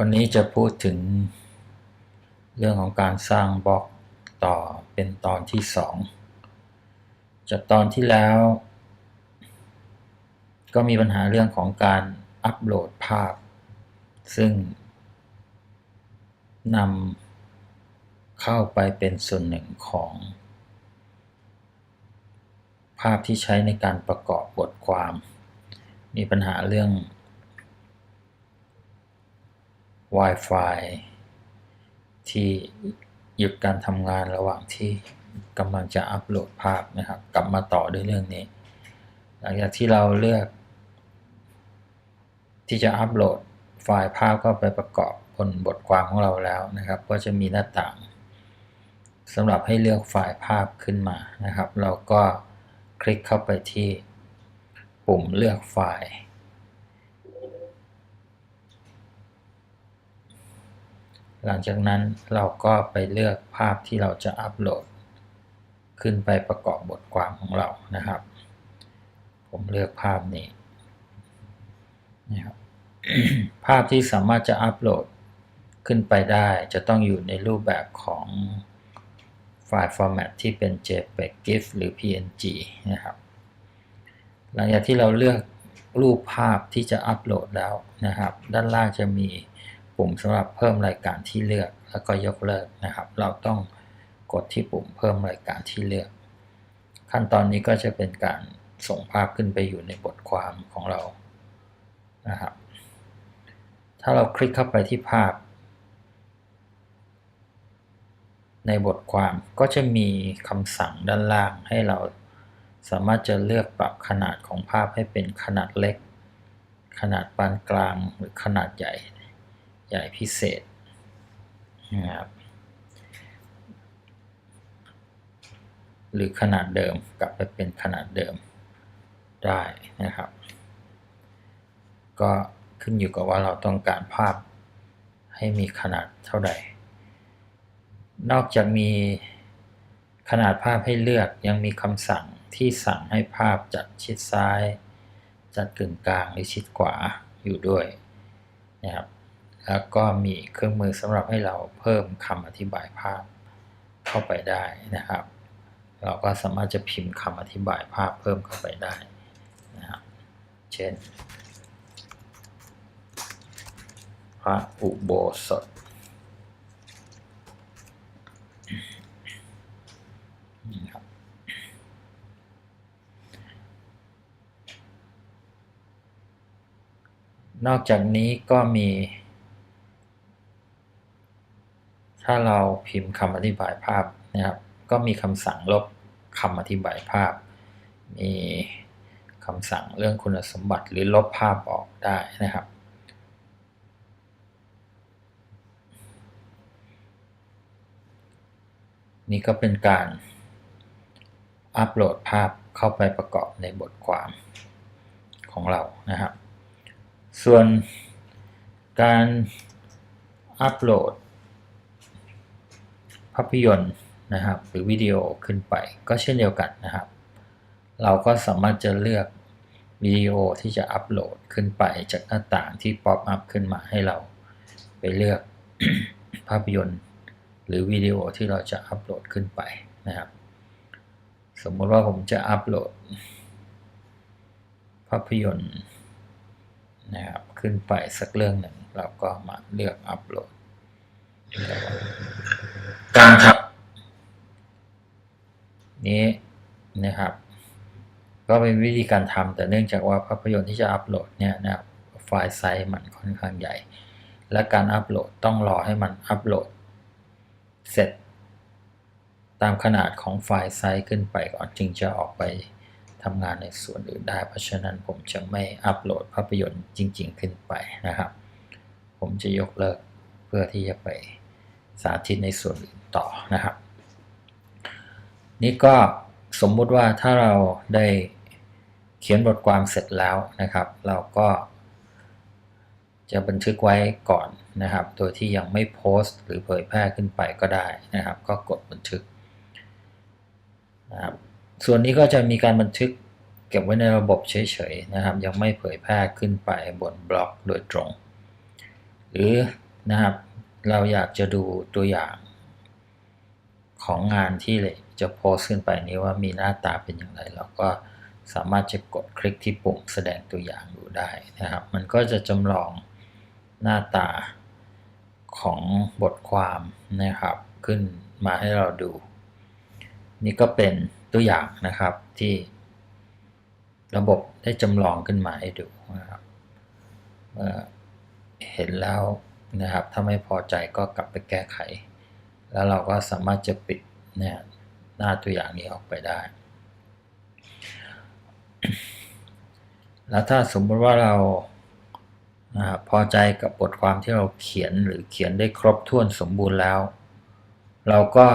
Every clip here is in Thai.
วันนี้จะพูดถึงเรื่องของการสร้างบล็อกต่อเป็นตอนที่สองจากตอนที่แล้ว ก็มีปัญหาเรื่องของการอัปโหลดภาพ ซึ่งนำเข้าไปเป็นส่วนหนึ่งของ ภาพที่ใช้ในการประกอบบทความ มีปัญหาเรื่อง Wi-Fi ที่หยุดการทำงานระหว่างที่กำลังจะอัปโหลดภาพนะครับ กลับมาต่อด้วยเรื่องนี้ หลังจากที่เราเลือก ที่จะอัปโหลดไฟล์ภาพเข้าไปประกอบบนบทความของเราแล้วนะครับ ก็จะมีหน้าต่างสำหรับให้เลือกไฟล์ภาพขึ้นมานะครับ เราก็คลิกเข้าไปที่ปุ่มเลือกไฟล์ หลังจากนั้นเราก็ไปเลือกภาพที่เราจะอัปโหลด ขึ้นไปประกอบบทความของเรานะครับ ผมเลือกภาพนี้นะครับภาพที่สามารถจะอัปโหลดขึ้นไปได้จะต้องอยู่ในรูปแบบของไฟล์ format ที่เป็น JPEG GIF หรือ PNG นะครับ หลังจากที่เราเลือกรูปภาพที่จะอัปโหลดแล้วนะครับ ด้านล่างจะมี ปุ่มสำหรับเพิ่มรายการที่เลือกแล้วก็ยกเลิกนะครับ เราต้องกดที่ปุ่มเพิ่มรายการที่เลือก ขั้นตอนนี้ก็จะเป็นการส่งภาพขึ้นไปอยู่ในบทความของเรานะครับ ถ้าเราคลิกเข้าไปที่ภาพ ในบทความก็จะมีคำสั่งด้านล่างให้เราสามารถจะเลือกปรับขนาดของภาพให้เป็นขนาดเล็ก ขนาดปานกลางหรือขนาดใหญ่ ใหญ่พิเศษนะครับหรือขนาดเดิมกลับไปเป็นขนาดเดิมได้นะครับ ก็ขึ้นอยู่กับว่าเราต้องการภาพให้มีขนาดเท่าใด นอกจากมีขนาดภาพให้เลือกยังมีคำสั่งที่สั่งให้ภาพจัดชิดซ้าย จัดกึ่งกลางหรือชิดขวาอยู่ด้วยนะครับ แล้วก็มีเครื่องมือสำหรับให้เราเพิ่มคำอธิบายภาพเข้าไปได้นะครับ เราก็สามารถจะพิมพ์คำอธิบายภาพเพิ่มเข้าไปได้นะครับ เช่น พระอุโบสถนอกจากนี้ก็มี ถ้าเราพิมพ์คำอธิบายภาพนะครับ ก็มีคำสั่งลบคำอธิบายภาพ มีคำสั่งเรื่องคุณสมบัติหรือลบภาพออกได้นะครับ นี่ก็เป็นการอัปโหลดภาพเข้าไปประกอบในบทความของเรานะครับ ส่วนการอัปโหลด ภาพยนตร์นะครับ หรือวิดีโอขึ้นไป ก็เช่นเดียวกันนะครับ เราก็สามารถจะเลือกวิดีโอที่จะอัปโหลดขึ้นไปจากหน้าต่างที่ป๊อปอัพขึ้นมาให้เราไปเลือกภาพยนตร์หรือวิดีโอที่เราจะอัปโหลดขึ้นไปนะครับ สมมติว่าผมจะอัปโหลด ภาพยนตร์นะครับขึ้นไปสักเรื่องหนึ่งเราก็มาเลือกอัปโหลด การครับ นี้นะครับ ก็เป็นวิธีการทำแต่เนื่องจากว่าภาพยนตร์ที่จะอัปโหลดเนี่ยนะครับไฟล์ไซส์มันค่อนข้างใหญ่ และการอัปโหลดต้องรอให้มันอัปโหลด เสร็จ ตามขนาดของไฟล์ไซส์ขึ้นไปก่อนจึงจะออกไปทำงานในส่วนอื่นได้ เพราะฉะนั้นผมจะไม่อัปโหลดภาพยนตร์จริง ๆ ขึ้นไปนะครับ ผมจะยกเลิกเพื่อที่จะไป สาธิตในส่วนต่อนะครับ นี่ก็สมมุติว่าถ้าเราได้เขียนบทความเสร็จแล้วนะครับ เราก็จะบันทึกไว้ก่อนนะครับ โดยที่ยังไม่โพสต์ หรือเผยแพร่ขึ้นไปก็ได้นะครับ ก็กดบันทึกนะครับส่วนนี้ก็จะมีการบันทึกเก็บไว้ในระบบเฉยๆนะครับ ยังไม่เผยแพร่ขึ้นไปบนบล็อกโดยตรง หรือนะครับ เราอยากจะดูตัวอย่างของงานที่จะโพสขึ้นไปนี้ว่ามีหน้าตาเป็นอย่างไร เราก็สามารถจะกดคลิกที่ปุ่มแสดงตัวอย่างดูได้นะครับ มันก็จะจำลองหน้าตาของบทความนะครับ ขึ้นมาให้เราดู นี่ก็เป็นตัวอย่างนะครับที่ระบบได้จำลองขึ้นมาให้ดูนะครับเห็นแล้ว นะครับ ถ้าไม่พอใจก็กลับไปแก้ไข แล้วเราก็สามารถจะปิดเนี่ยหน้าตัวอย่างนี้ออกไปได้ แล้วถ้าสมมติว่าเราพอใจกับบทความที่เราเขียนหรือเขียนได้ครบถ้วนสมบูรณ์แล้ว เราก็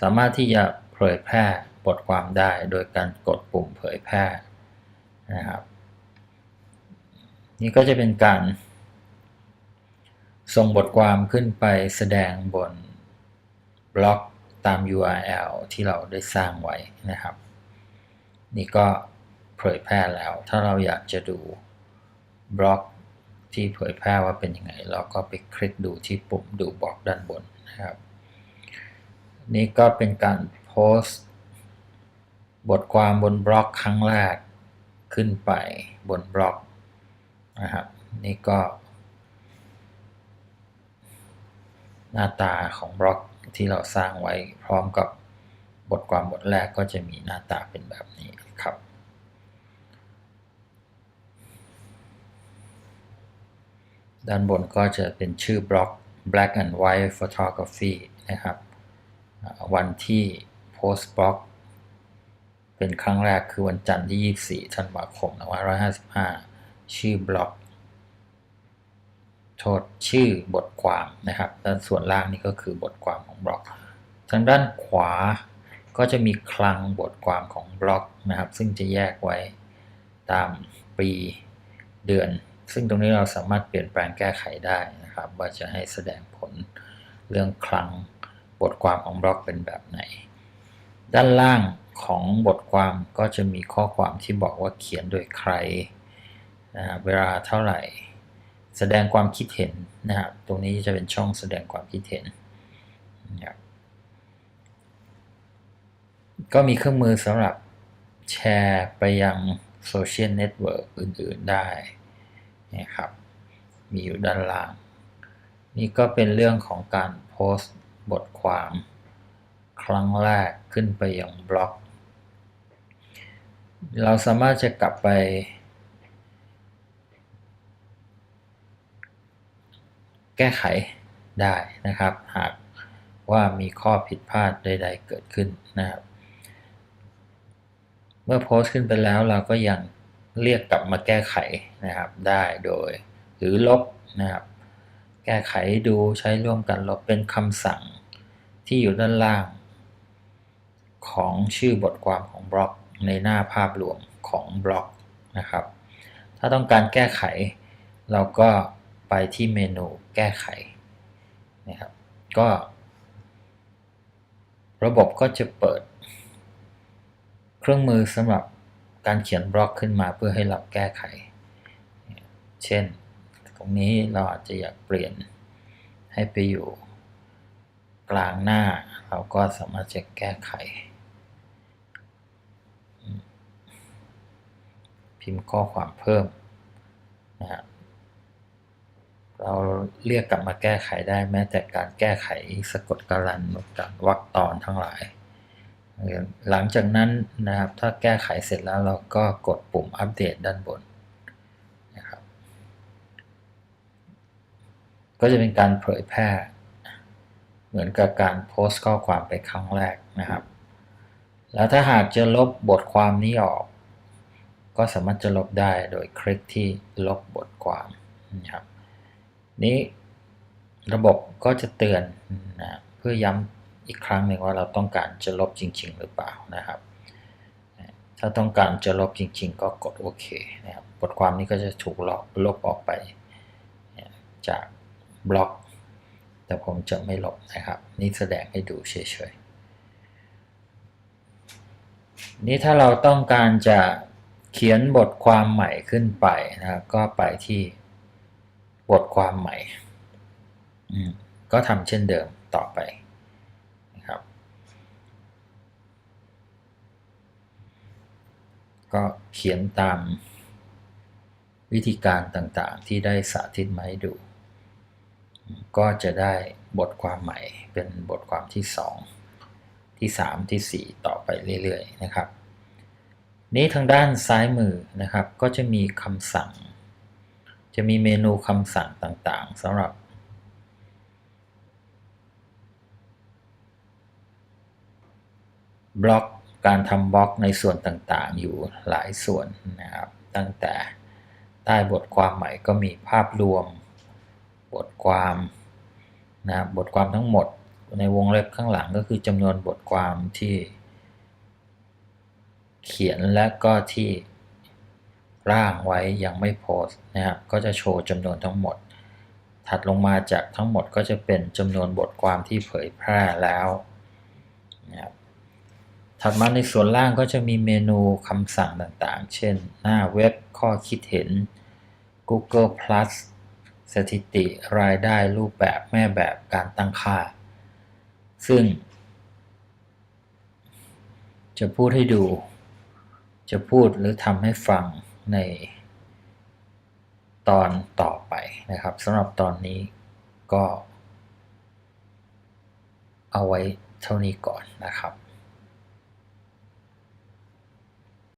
สามารถที่จะเผยแพร่บทความได้โดยการกดปุ่มเผยแพร่นะครับ นี่ก็จะเป็นการ ส่งบทความขึ้นไปแสดงบนบล็อกตาม URL ที่เราได้สร้างไว้นะครับ นี่ก็เผยแพร่แล้ว ถ้าเราอยากจะดูบล็อกที่เผยแพร่ว่าเป็นยังไง เราก็ไปคลิกดูที่ปุ่มดูบล็อกด้านบนนะครับ นี่ก็เป็นการโพสต์ บทความบนบล็อกครั้งแรกขึ้นไปบนบล็อกนะครับนี่ก็ หน้าตาของบล็อกที่เราสร้างไว้พร้อมกับบทความบทแรกก็จะมีหน้าตาเป็นแบบนี้ครับ ด้านบนก็จะเป็นชื่อบล็อก black and white photography นะครับ วันที่โพสต์บล็อกเป็นครั้งแรกคือวันจันทร์ที่ 24 ธันวาคม 2555 ชื่อบล็อก โทษชื่อบทความนะครับ ด้านส่วนล่างนี่ก็คือบทความของบล็อก ทางด้านขวาก็จะมีคลังบทความของบล็อกนะครับ ซึ่งจะแยกไว้ตามปีเดือน ซึ่งตรงนี้เราสามารถเปลี่ยนแปลงแก้ไขได้นะครับ ว่าจะให้แสดงผลเรื่องคลังบทความของบล็อกเป็นแบบไหน ด้านล่างของบทความก็จะมีข้อความที่บอกว่าเขียนโดยใครนะเวลาเท่าไหร่ แสดงความคิดเห็นนะครับตรงนี้จะเป็นช่องแสดงความคิดเห็นนะครับก็มีเครื่องมือสำหรับแชร์ไปยังโซเชียลเน็ตเวิร์กอื่นๆได้นะครับ มีอยู่ด้านล่าง นี่ก็เป็นเรื่องของการโพสต์บทความ ครั้งแรกขึ้นไปยังบล็อก เราสามารถจะกลับไป แก้ไขได้นะครับ หากว่ามีข้อผิดพลาดใด ๆ เกิดขึ้นนะครับ เมื่อโพสต์ขึ้นไปแล้วเราก็ยังเรียกกลับมาแก้ไขนะครับได้โดย หรือลบนะครับแก้ไขดูใช้ร่วมกันลบเป็นคำสั่งที่อยู่ด้านล่าง ของชื่อบทความของบล็อกในหน้าภาพรวมของบล็อกนะครับ ถ้าต้องการแก้ไข เราก็ ไปที่เมนูแก้ไขนะครับ ก็ ระบบก็จะเปิด เครื่องมือสำหรับการเขียนบล็อกขึ้นมาเพื่อให้เราแก้ไข เช่น ตรงนี้เราอาจจะอยากเปลี่ยนให้ไปอยู่กลางหน้า เราก็สามารถจะแก้ไข พิมพ์ข้อความเพิ่มนะฮะ เราเรียกกลับมาแก้ไขได้แม้แต่การแก้ไขสะกดการันการวรรคตอนทั้งหลาย หลังจากนั้นนะครับถ้าแก้ไขเสร็จแล้วเราก็กดปุ่มอัปเดตด้านบนนะครับ ก็จะเป็นการเผยแพร่ เหมือนกับการโพสต์ข้อความไปครั้งแรกนะครับ แล้วถ้าหากจะลบบทความนี้ออก ก็สามารถจะลบได้โดยคลิกที่ลบบทความนะครับ นี้ระบบก็จะเตือนนะเพื่อย้ำอีกครั้งหนึ่งว่าเราต้องการจะลบจริง ๆ หรือเปล่านะครับ ถ้าต้องการจะลบจริง ๆ ก็กดโอเคนะครับบทความนี้ก็จะถูกลบลบออกไป จากบล็อก แต่ผมจะไม่ลบนะครับ นี่แสดงให้ดูเฉยๆนี่ถ้าเราต้องการจะเขียนบทความใหม่ขึ้นไปนะก็ไปที่ บทความใหม่ ก็ทำเช่นเดิมต่อไปนะครับ ก็เขียนตามวิธีการต่างๆ ที่ได้สาธิตมาให้ดู ก็จะได้บทความใหม่เป็นบทความที่ 2 ที่ 3 ที่ 4 ต่อไปเรื่อยๆนะครับ นี้ทางด้านซ้ายมือนะครับก็จะมีคำสั่ง จะมีเมนูคำสั่งต่างๆสำหรับ บล็อกการทำบล็อกในส่วนต่างๆ อยู่หลายส่วนนะครับ ตั้งแต่ใต้บทความใหม่ก็มีภาพรวม บทความนะครับบทความทั้งหมดในวงเล็บข้างหลังก็คือจำนวนบทความที่ เขียนและก็ที่ ร่างไว้ยังไม่โพสนะครับก็จะโชว์จำนวนทั้งหมด ถัดลงมาจากทั้งหมดก็จะเป็นจำนวนบทความที่เผยแพร่แล้วนะครับถัดมาในส่วนล่างก็จะมีเมนูคำสั่งต่างๆ เช่น หน้าเว็บข้อคิดเห็น Google Plus สถิติรายได้รูปแบบแม่แบบการตั้งค่า ซึ่ง จะพูดให้ดู จะพูดหรือทำให้ฟัง ในตอนต่อไปนะครับสำหรับตอนนี้ก็เอาไว้เท่านี้ก่อนนะครับ